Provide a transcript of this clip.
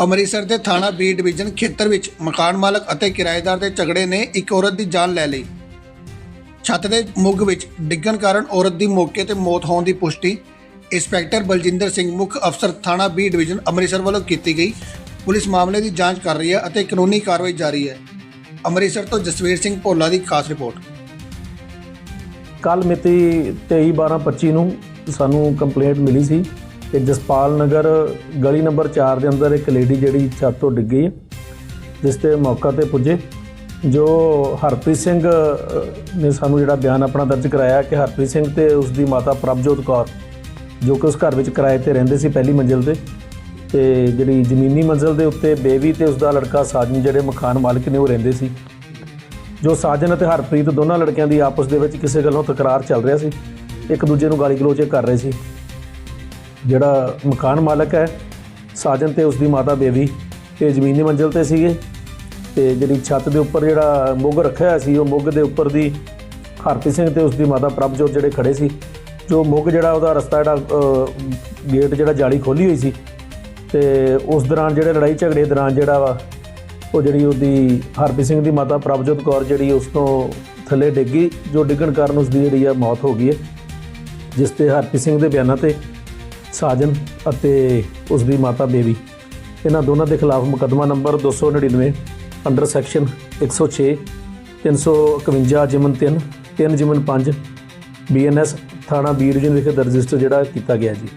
ਅੰਮ੍ਰਿਤਸਰ ਦੇ ਥਾਣਾ B division ਖੇਤਰ ਵਿੱਚ ਮਕਾਨ ਮਾਲਕ ਅਤੇ ਕਿਰਾਏਦਾਰ ਦੇ ਝਗੜੇ ਨੇ ਇੱਕ ਔਰਤ ਦੀ ਜਾਨ ਲੈ ਲਈ। ਛੱਤ ਦੇ ਮੁੱਗ ਵਿੱਚ ਡਿੱਗਣ ਕਾਰਨ ਔਰਤ ਦੀ ਮੌਕੇ ਤੇ ਮੌਤ ਹੋਣ ਦੀ ਪੁਸ਼ਟੀ ਇੰਸਪੈਕਟਰ ਬਲਜਿੰਦਰ ਸਿੰਘ, ਮੁੱਖ ਅਫਸਰ ਥਾਣਾ ਬੀ ਡਿਵੀਜ਼ਨ ਅੰਮ੍ਰਿਤਸਰ ਵੱਲੋਂ ਕੀਤੀ ਗਈ। ਪੁਲਿਸ ਮਾਮਲੇ ਦੀ ਜਾਂਚ ਕਰ ਰਹੀ ਹੈ ਅਤੇ ਕਾਨੂੰਨੀ ਕਾਰਵਾਈ ਜਾਰੀ ਹੈ। ਅੰਮ੍ਰਿਤਸਰ ਤੋਂ ਜਸਵੀਰ ਸਿੰਘ ਭੋਲਾ ਦੀ ਖਾਸ ਰਿਪੋਰਟ। ਕੱਲ ਮਿਤੀ 23/12/25 ਨੂੰ ਸਾਨੂੰ ਕੰਪਲੇਂਟ ਮਿਲੀ ਸੀ। ਕਿ ਜਸਪਾਲ ਨਗਰ ਗਲੀ ਨੰਬਰ 4 ਦੇ ਅੰਦਰ ਇੱਕ ਲੇਡੀ ਜਿਹੜੀ ਛੱਤ ਤੋਂ ਡਿੱਗੀ ਹੈ ਜਿਸ ਤੇ ਮੌਕਾ ਤੇ ਪੁੱਜੇ, ਜੋ ਹਰਪ੍ਰੀਤ ਸਿੰਘ ਨੇ ਸਾਨੂੰ ਜਿਹੜਾ ਬਿਆਨ ਆਪਣਾ ਦਰਜ ਕਰਾਇਆ ਕਿ ਹਰਪ੍ਰੀਤ ਸਿੰਘ ਤੇ ਉਸ ਦੀ ਮਾਤਾ ਪ੍ਰਭਜੋਤ ਕੌਰ, ਜੋ ਕਿ ਉਸ ਘਰ ਵਿੱਚ ਕਿਰਾਏ ਤੇ ਰਹਿੰਦੇ ਸੀ ਪਹਿਲੀ ਮੰਜ਼ਿਲ ਤੇ ਤੇ ਜਿਹੜੀ ਜ਼ਮੀਨੀ ਮੰਜ਼ਿਲ ਦੇ ਉੱਤੇ ਬੇਬੀ ਤੇ ਉਸ ਦਾ ਲੜਕਾ ਸਾਜਨ ਜਿਹੜੇ ਮਕਾਨ ਮਾਲਕ ਨੇ ਉਹ ਰਹਿੰਦੇ ਸੀ। ਜੋ ਸਾਜਨ ਅਤੇ ਹਰਪ੍ਰੀਤ ਦੋਨਾਂ ਲੜਕਿਆਂ ਦੀ ਆਪਸ ਦੇ ਵਿੱਚ ਕਿਸੇ ਗੱਲੋਂ ਤਕਰਾਰ ਚੱਲ ਰਿਹਾ ਸੀ, ਇੱਕ ਦੂਜੇ ਨੂੰ ਗਾਲੀ ਗਲੋਚ ਕਰ ਰਹੇ ਸੀ। ਜਿਹੜਾ ਮਕਾਨ ਮਾਲਕ ਹੈ, ਸਾਜਨ ਤੇ ਉਸ ਦੀ ਮਾਤਾ ਬੇਬੀ ਤੇ ਜ਼ਮੀਨੀ ਮੰਜ਼ਿਲ ਤੇ ਸੀਗੇ ਤੇ ਜਿਹੜੀ ਛੱਤ ਦੇ ਉੱਪਰ ਜਿਹੜਾ ਮੁੱਗ ਰੱਖਿਆ ਹੋਇਆ ਸੀ, ਉਹ ਮੁੱਗ ਦੇ ਉੱਪਰ ਦੀ ਹਰਪ੍ਰੀਤ ਸਿੰਘ ਤੇ ਉਸ ਦੀ ਮਾਤਾ ਪ੍ਰਭਜੋਤ ਜਿਹੜੇ ਖੜੇ ਸੀ, ਜੋ ਮੁੱਗ ਜਿਹੜਾ ਉਹਦਾ ਰਸਤਾ ਜਿਹੜਾ ਗੇਟ ਜਿਹੜਾ ਜਾਲੀ ਖੋਲੀ ਹੋਈ ਸੀ ਤੇ ਉਸ ਦੌਰਾਨ ਜਿਹੜੇ ਲੜਾਈ ਝਗੜੇ ਦੌਰਾਨ ਜਿਹੜਾ ਵਾ, ਉਹ ਜਿਹੜੀ ਉਹਦੀ ਹਰਪ੍ਰੀਤ ਸਿੰਘ ਦੀ ਮਾਤਾ ਪ੍ਰਭਜੋਤ ਕੌਰ ਜਿਹੜੀ ਉਸ ਤੋਂ ਥੱਲੇ ਡਿੱਗੀ ਜੋ ਡਿੱਗਣ ਕਾਰਨ ਉਸ ਦੀ ਜਿਹੜੀ ਆ ਮੌਤ ਹੋ ਗਈ ਹੈ, ਜਿਸ ਤੇ ਹਰਪ੍ਰੀਤ ਸਿੰਘ ਦੇ ਬਿਆਨਾਂ ਤੇ ਸਾਜਨ ਅਤੇ ਉਸ ਦੀ ਮਾਤਾ ਬੇਬੀ। ਇਹਨਾਂ ਦੋਨਾਂ ਦੇ ਖਿਲਾਫ ਮੁਕੱਦਮਾ ਨੰਬਰ 299 ਅੰਡਰ ਸੈਕਸ਼ਨ 106 351 ਜਿਮਨ 3 3 ਜਿਮਨ 5 ਬੀਐਨਐਸ ਥਾਣਾ ਬੀ ਡਿਵੀਜ਼ਨ ਵਿਖੇ ਰਜਿਸਟਰ ਜਿਹੜਾ ਕੀਤਾ ਗਿਆ ਜੀ।